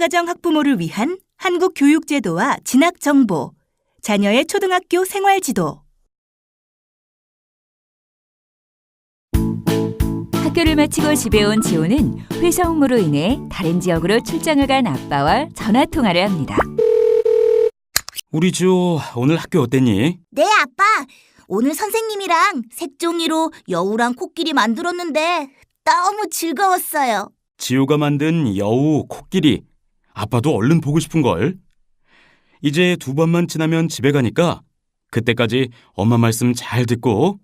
다문화가정 학부모를 위한 한국 교육제도와 진학 정보, 자녀의 초등학교 생활 지도. 학교를 마치고 집에 온 지호는 회사 업무로 인해 다른 지역으로 출장을 간 아빠와 전화 통화를 합니다. 우리 지호 오늘 학교 어땠니? 네, 아빠. 오늘 선생님이랑 색종이로 여우랑 코끼리 만들었는데 너무 즐거웠어요. 지호가 만든 여우, 코끼리. 아빠도 얼른 보고 싶은 걸. 이제 두 번만 지나면 집에 가니까 그때까지 엄마 말씀 잘 듣고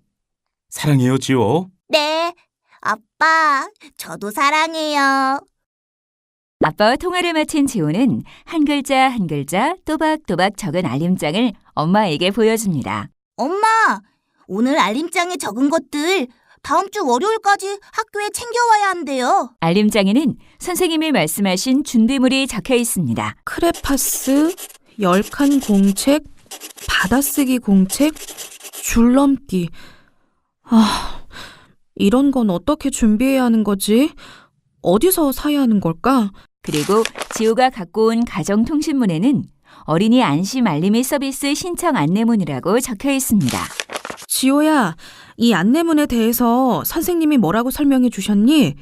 사랑해요, 지호. 네, 아빠. 저도 사랑해요. 아빠와 통화를 마친 지호는 한 글자 한 글자 또박또박 적은 알림장을 엄마에게 보여줍니다. 엄마, 오늘 알림장에 적은 것들 다음 주 월요일까지 학교에 챙겨와야 한대요. 알림장에는 선생님이 말씀하신 준비물이 적혀 있습니다. 크레파스, 열칸 공책, 받아쓰기 공책, 줄넘기. 아, 이런 건 어떻게 준비해야 하는 거지? 어디서 사야 하는 걸까? 그리고 지호가 갖고 온 가정통신문에는 어린이 안심 알림이 서비스 신청 안내문이라고 적혀 있습니다. 지호야, 이 안내문에 대해서 선생님이 뭐라고 설명해 주셨니?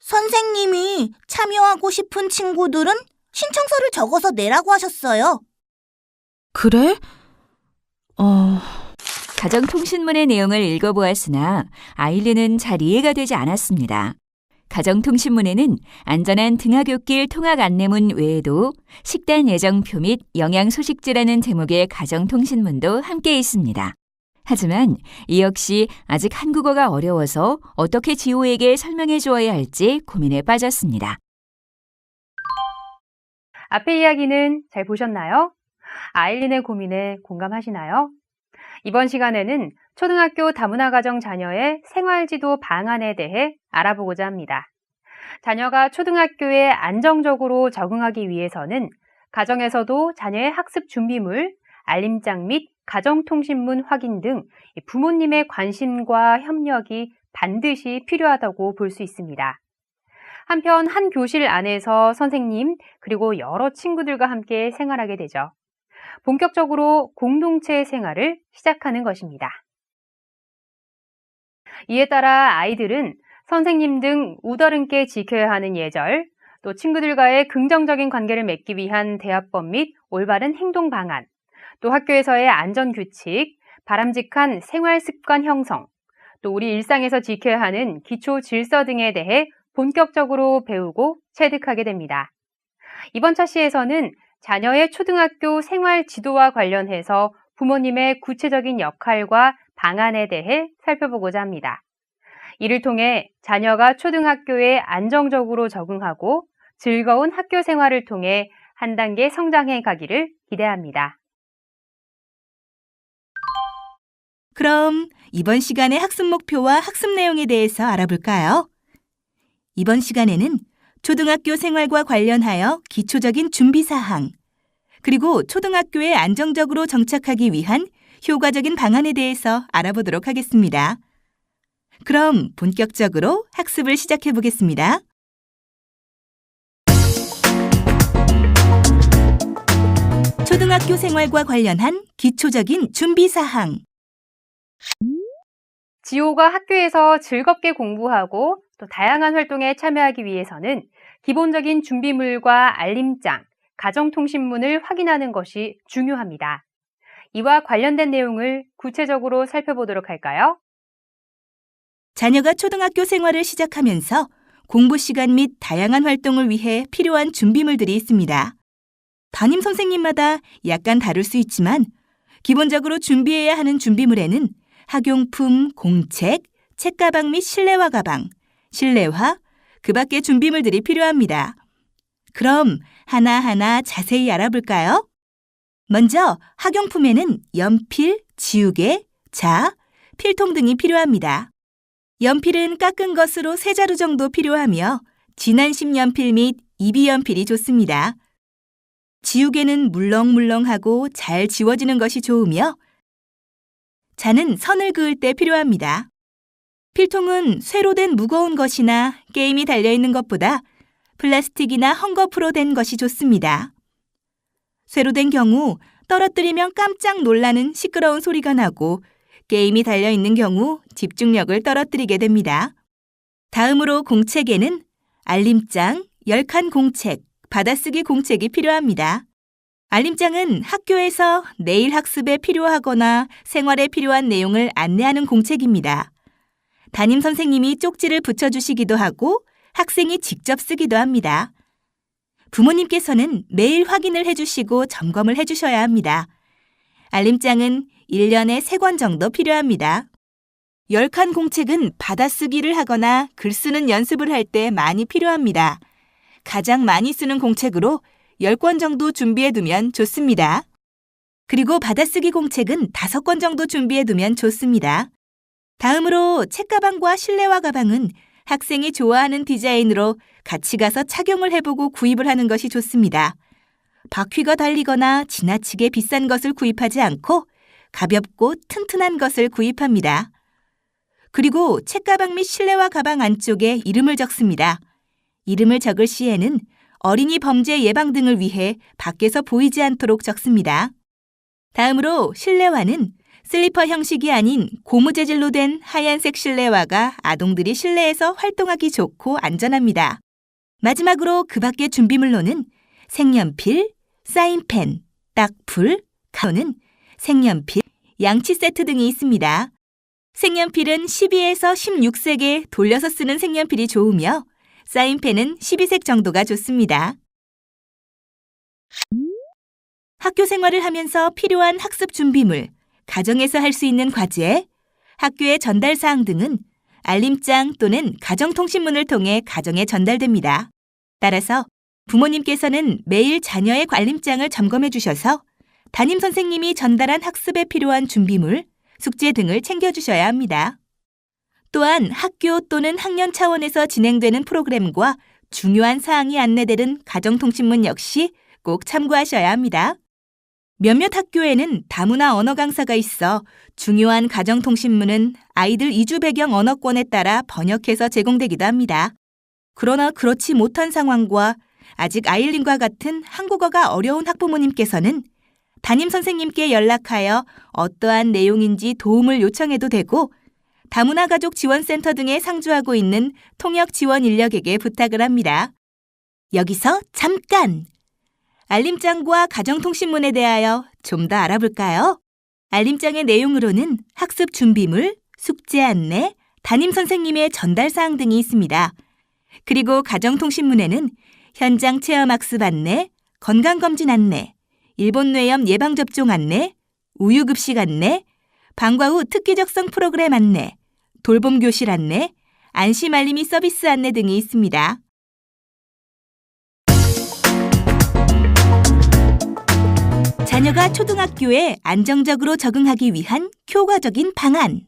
선생님이 참여하고 싶은 친구들은 신청서를 적어서 내라고 하셨어요. 그래? 어, 가정통신문의 내용을 읽어보았으나 아일리는 잘 이해가 되지 않았습니다. 가정통신문에는 안전한 등하굣길 통학 안내문 외에도 식단 예정표 및 영양소식지라는 제목의 가정통신문도 함께 있습니다. 하지만 이 역시 아직 한국어가 어려워서 어떻게 지호에게 설명해 주어야 할지 고민에 빠졌습니다. 앞의 이야기는 잘 보셨나요? 아일린의 고민에 공감하시나요? 이번 시간에는 초등학교 다문화 가정 자녀의 생활지도 방안에 대해 알아보고자 합니다. 자녀가 초등학교에 안정적으로 적응하기 위해서는 가정에서도 자녀의 학습 준비물, 알림장 및 가정통신문 확인 등 부모님의 관심과 협력이 반드시 필요하다고 볼 수 있습니다. 한편 한 교실 안에서 선생님 그리고 여러 친구들과 함께 생활하게 되죠. 본격적으로 공동체 생활을 시작하는 것입니다. 이에 따라 아이들은 선생님 등 우더른께 지켜야 하는 예절, 또 친구들과의 긍정적인 관계를 맺기 위한 대화법 및 올바른 행동 방안, 또 학교에서의 안전 규칙, 바람직한 생활 습관 형성, 또 우리 일상에서 지켜야 하는 기초 질서 등에 대해 본격적으로 배우고 체득하게 됩니다. 이번 차시에서는 자녀의 초등학교 생활 지도와 관련해서 부모님의 구체적인 역할과 방안에 대해 살펴보고자 합니다. 이를 통해 자녀가 초등학교에 안정적으로 적응하고 즐거운 학교 생활을 통해 한 단계 성장해 가기를 기대합니다. 그럼 이번 시간의 학습 목표와 학습 내용에 대해서 알아볼까요? 이번 시간에는 초등학교 생활과 관련하여 기초적인 준비 사항, 그리고 초등학교에 안정적으로 정착하기 위한 효과적인 방안에 대해서 알아보도록 하겠습니다. 그럼 본격적으로 학습을 시작해 보겠습니다. 초등학교 생활과 관련한 기초적인 준비 사항. 지호가 학교에서 즐겁게 공부하고 또 다양한 활동에 참여하기 위해서는 기본적인 준비물과 알림장, 가정통신문을 확인하는 것이 중요합니다. 이와 관련된 내용을 구체적으로 살펴보도록 할까요? 자녀가 초등학교 생활을 시작하면서 공부 시간 및 다양한 활동을 위해 필요한 준비물들이 있습니다. 담임 선생님마다 약간 다를 수 있지만 기본적으로 준비해야 하는 준비물에는 학용품, 공책, 책가방 및 실내화 가방, 실내화, 그 밖의 준비물들이 필요합니다. 그럼 하나하나 자세히 알아볼까요? 먼저 학용품에는 연필, 지우개, 자, 필통 등이 필요합니다. 연필은 깎은 것으로 세 자루 정도 필요하며 진한 심 연필 및 이비 연필이 좋습니다. 지우개는 물렁물렁하고 잘 지워지는 것이 좋으며 자는 선을 그을 때 필요합니다. 필통은 쇠로 된 무거운 것이나 게임이 달려있는 것보다 플라스틱이나 헝겊으로 된 것이 좋습니다. 쇠로 된 경우 떨어뜨리면 깜짝 놀라는 시끄러운 소리가 나고 게임이 달려 있는 경우 집중력을 떨어뜨리게 됩니다. 다음으로 공책에는 알림장, 열칸 공책, 받아쓰기 공책이 필요합니다. 알림장은 학교에서 내일 학습에 필요하거나 생활에 필요한 내용을 안내하는 공책입니다. 담임 선생님이 쪽지를 붙여주시기도 하고 학생이 직접 쓰기도 합니다. 부모님께서는 매일 확인을 해주시고 점검을 해주셔야 합니다. 알림장은 1년에 3권 정도 필요합니다. 10칸 공책은 받아쓰기를 하거나 글 쓰는 연습을 할 때 많이 필요합니다. 가장 많이 쓰는 공책으로 10권 정도 준비해 두면 좋습니다. 그리고 받아쓰기 공책은 5권 정도 준비해 두면 좋습니다. 다음으로 책가방과 실내화 가방은 학생이 좋아하는 디자인으로 같이 가서 착용을 해보고 구입을 하는 것이 좋습니다. 바퀴가 달리거나 지나치게 비싼 것을 구입하지 않고 가볍고 튼튼한 것을 구입합니다. 그리고 책가방 및 실내화 가방 안쪽에 이름을 적습니다. 이름을 적을 시에는 어린이 범죄 예방 등을 위해 밖에서 보이지 않도록 적습니다. 다음으로 실내화는 슬리퍼 형식이 아닌 고무 재질로 된 하얀색 실내화가 아동들이 실내에서 활동하기 좋고 안전합니다. 마지막으로 그 밖의 준비물로는 색연필, 사인펜, 딱풀, 가로는 색연필, 양치 세트 등이 있습니다. 색연필은 12에서 16색에 돌려서 쓰는 색연필이 좋으며 사인펜은 12색 정도가 좋습니다. 학교 생활을 하면서 필요한 학습 준비물, 가정에서 할 수 있는 과제, 학교의 전달 사항 등은 알림장 또는 가정통신문을 통해 가정에 전달됩니다. 따라서 부모님께서는 매일 자녀의 알림장을 점검해 주셔서 담임 선생님이 전달한 학습에 필요한 준비물, 숙제 등을 챙겨 주셔야 합니다. 또한 학교 또는 학년 차원에서 진행되는 프로그램과 중요한 사항이 안내되는 가정통신문 역시 꼭 참고하셔야 합니다. 몇몇 학교에는 다문화 언어 강사가 있어 중요한 가정통신문은 아이들 이주 배경 언어권에 따라 번역해서 제공되기도 합니다. 그러나 그렇지 못한 상황과 아직 아일린과 같은 한국어가 어려운 학부모님께서는 담임 선생님께 연락하여 어떠한 내용인지 도움을 요청해도 되고 다문화 가족 지원센터 등에 상주하고 있는 통역 지원 인력에게 부탁을 합니다. 여기서 잠깐! 알림장과 가정통신문에 대하여 좀 더 알아볼까요? 알림장의 내용으로는 학습 준비물, 숙제 안내, 담임 선생님의 전달 사항 등이 있습니다. 그리고 가정통신문에는 현장 체험 학습 안내, 건강검진 안내, 일본 뇌염 예방접종 안내, 우유급식 안내, 방과 후 특기적성 프로그램 안내, 돌봄 교실 안내, 안심 알림이 서비스 안내 등이 있습니다. 자녀가 초등학교에 안정적으로 적응하기 위한 교과적인 방안.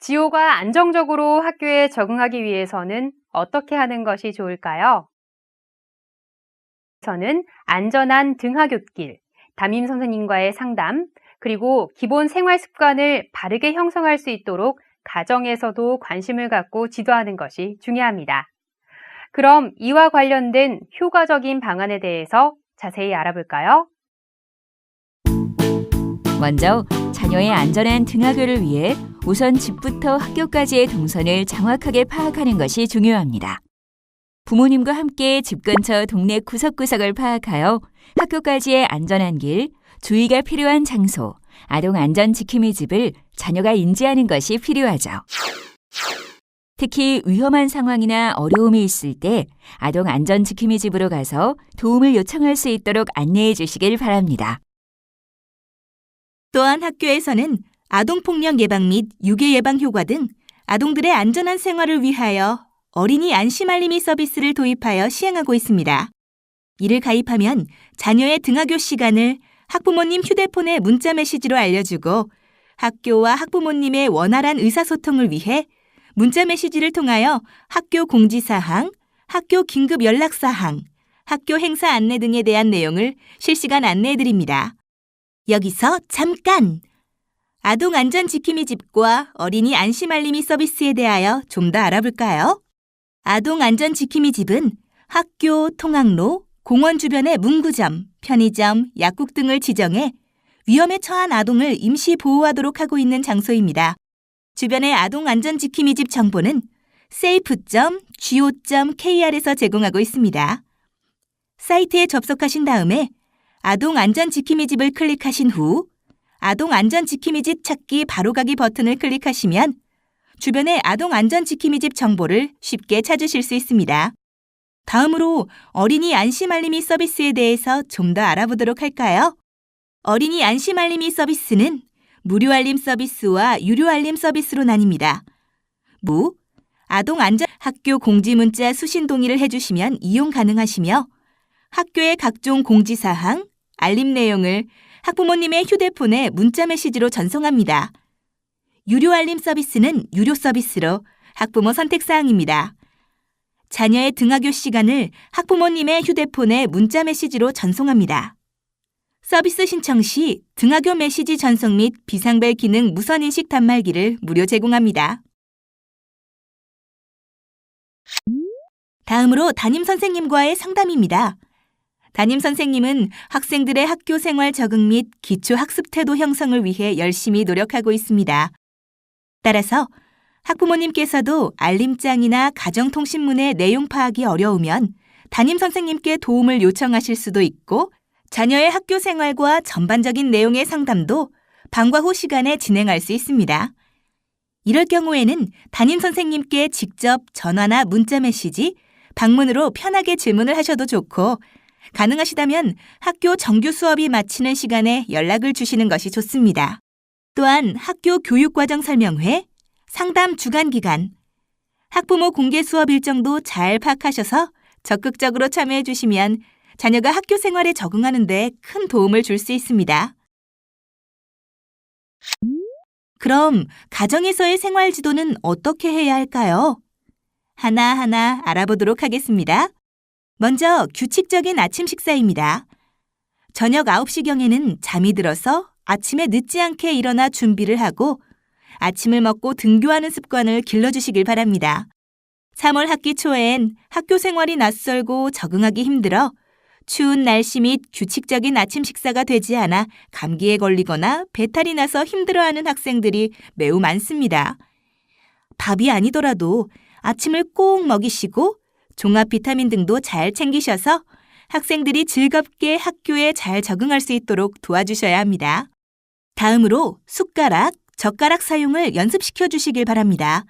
지호가 안정적으로 학교에 적응하기 위해서는 어떻게 하는 것이 좋을까요? 저는 안전한 등하굣길, 담임 선생님과의 상담, 그리고 기본 생활 습관을 바르게 형성할 수 있도록 가정에서도 관심을 갖고 지도하는 것이 중요합니다. 그럼 이와 관련된 효과적인 방안에 대해서 자세히 알아볼까요? 먼저 자녀의 안전한 등하교를 위해 우선 집부터 학교까지의 동선을 정확하게 파악하는 것이 중요합니다. 부모님과 함께 집 근처 동네 구석구석을 파악하여 학교까지의 안전한 길, 주의가 필요한 장소, 아동 안전 지킴이 집을 자녀가 인지하는 것이 필요하죠. 특히 위험한 상황이나 어려움이 있을 때 아동 안전 지킴이 집으로 가서 도움을 요청할 수 있도록 안내해 주시길 바랍니다. 또한 학교에서는 아동폭력 예방 및 유괴 예방 효과 등 아동들의 안전한 생활을 위하여 어린이 안심 알림이 서비스를 도입하여 시행하고 있습니다. 이를 가입하면 자녀의 등하교 시간을 학부모님 휴대폰에 문자 메시지로 알려주고 학교와 학부모님의 원활한 의사소통을 위해 문자 메시지를 통하여 학교 공지사항, 학교 긴급 연락사항, 학교 행사 안내 등에 대한 내용을 실시간 안내해드립니다. 여기서 잠깐! 아동 안전 지킴이 집과 어린이 안심 알림이 서비스에 대하여 좀 더 알아볼까요? 아동 안전 지킴이 집은 학교, 통학로, 공원 주변의 문구점, 편의점, 약국 등을 지정해 위험에 처한 아동을 임시 보호하도록 하고 있는 장소입니다. 주변의 아동 안전 지킴이 집 정보는 safe.go.kr에서 제공하고 있습니다. 사이트에 접속하신 다음에 아동 안전 지킴이 집을 클릭하신 후 아동 안전 지킴이 집 찾기 바로가기 버튼을 클릭하시면 주변의 아동 안전 지킴이 집 정보를 쉽게 찾으실 수 있습니다. 다음으로 어린이 안심 알림이 서비스에 대해서 좀 더 알아보도록 할까요? 어린이 안심 알림이 서비스는 무료 알림 서비스와 유료 알림 서비스로 나뉩니다. 무, 아동 안전 학교 공지 문자 수신 동의를 해주시면 이용 가능하시며 학교의 각종 공지 사항, 알림 내용을 학부모님의 휴대폰에 문자 메시지로 전송합니다. 유료 알림 서비스는 유료 서비스로 학부모 선택 사항입니다. 자녀의 등하교 시간을 학부모님의 휴대폰에 문자 메시지로 전송합니다. 서비스 신청 시 등하교 메시지 전송 및 비상벨 기능 무선 인식 단말기를 무료 제공합니다. 다음으로 담임 선생님과의 상담입니다. 담임 선생님은 학생들의 학교 생활 적응 및 기초 학습 태도 형성을 위해 열심히 노력하고 있습니다. 따라서 학부모님께서도 알림장이나 가정통신문의 내용 파악이 어려우면 담임 선생님께 도움을 요청하실 수도 있고 자녀의 학교 생활과 전반적인 내용의 상담도 방과 후 시간에 진행할 수 있습니다. 이럴 경우에는 담임 선생님께 직접 전화나 문자 메시지, 방문으로 편하게 질문을 하셔도 좋고 가능하시다면 학교 정규 수업이 마치는 시간에 연락을 주시는 것이 좋습니다. 또한 학교 교육과정 설명회, 상담 주간 기간, 학부모 공개 수업 일정도 잘 파악하셔서 적극적으로 참여해 주시면 자녀가 학교 생활에 적응하는 데 큰 도움을 줄 수 있습니다. 그럼 가정에서의 생활 지도는 어떻게 해야 할까요? 하나하나 알아보도록 하겠습니다. 먼저 규칙적인 아침 식사입니다. 저녁 9시경에는 잠이 들어서 아침에 늦지 않게 일어나 준비를 하고 아침을 먹고 등교하는 습관을 길러주시길 바랍니다. 3월 학기 초엔 학교 생활이 낯설고 적응하기 힘들어 추운 날씨 및 규칙적인 아침 식사가 되지 않아 감기에 걸리거나 배탈이 나서 힘들어하는 학생들이 매우 많습니다. 밥이 아니더라도 아침을 꼭 먹이시고 종합 비타민 등도 잘 챙기셔서 학생들이 즐겁게 학교에 잘 적응할 수 있도록 도와주셔야 합니다. 다음으로 숟가락, 젓가락 사용을 연습시켜 주시길 바랍니다.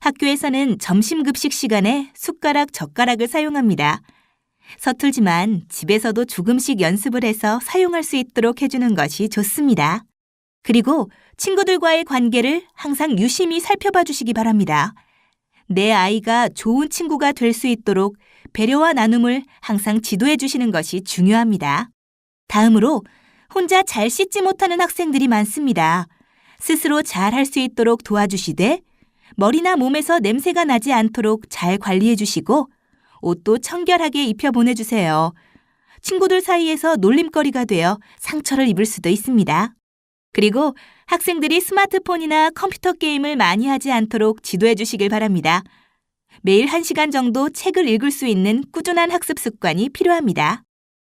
학교에서는 점심 급식 시간에 숟가락, 젓가락을 사용합니다. 서툴지만 집에서도 조금씩 연습을 해서 사용할 수 있도록 해주는 것이 좋습니다. 그리고 친구들과의 관계를 항상 유심히 살펴봐 주시기 바랍니다. 내 아이가 좋은 친구가 될 수 있도록 배려와 나눔을 항상 지도해 주시는 것이 중요합니다. 다음으로 혼자 잘 씻지 못하는 학생들이 많습니다. 스스로 잘 할 수 있도록 도와주시되 머리나 몸에서 냄새가 나지 않도록 잘 관리해 주시고 옷도 청결하게 입혀 보내주세요. 친구들 사이에서 놀림거리가 되어 상처를 입을 수도 있습니다. 그리고 학생들이 스마트폰이나 컴퓨터 게임을 많이 하지 않도록 지도해 주시길 바랍니다. 매일 1시간 정도 책을 읽을 수 있는 꾸준한 학습 습관이 필요합니다.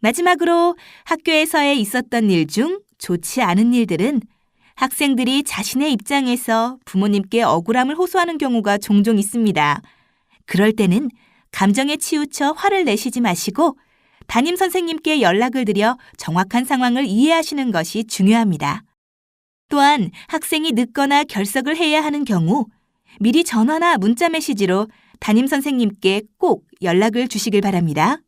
마지막으로 학교에서의 있었던 일 중 좋지 않은 일들은 학생들이 자신의 입장에서 부모님께 억울함을 호소하는 경우가 종종 있습니다. 그럴 때는 감정에 치우쳐 화를 내시지 마시고 담임 선생님께 연락을 드려 정확한 상황을 이해하시는 것이 중요합니다. 또한 학생이 늦거나 결석을 해야 하는 경우 미리 전화나 문자 메시지로 담임 선생님께 꼭 연락을 주시길 바랍니다.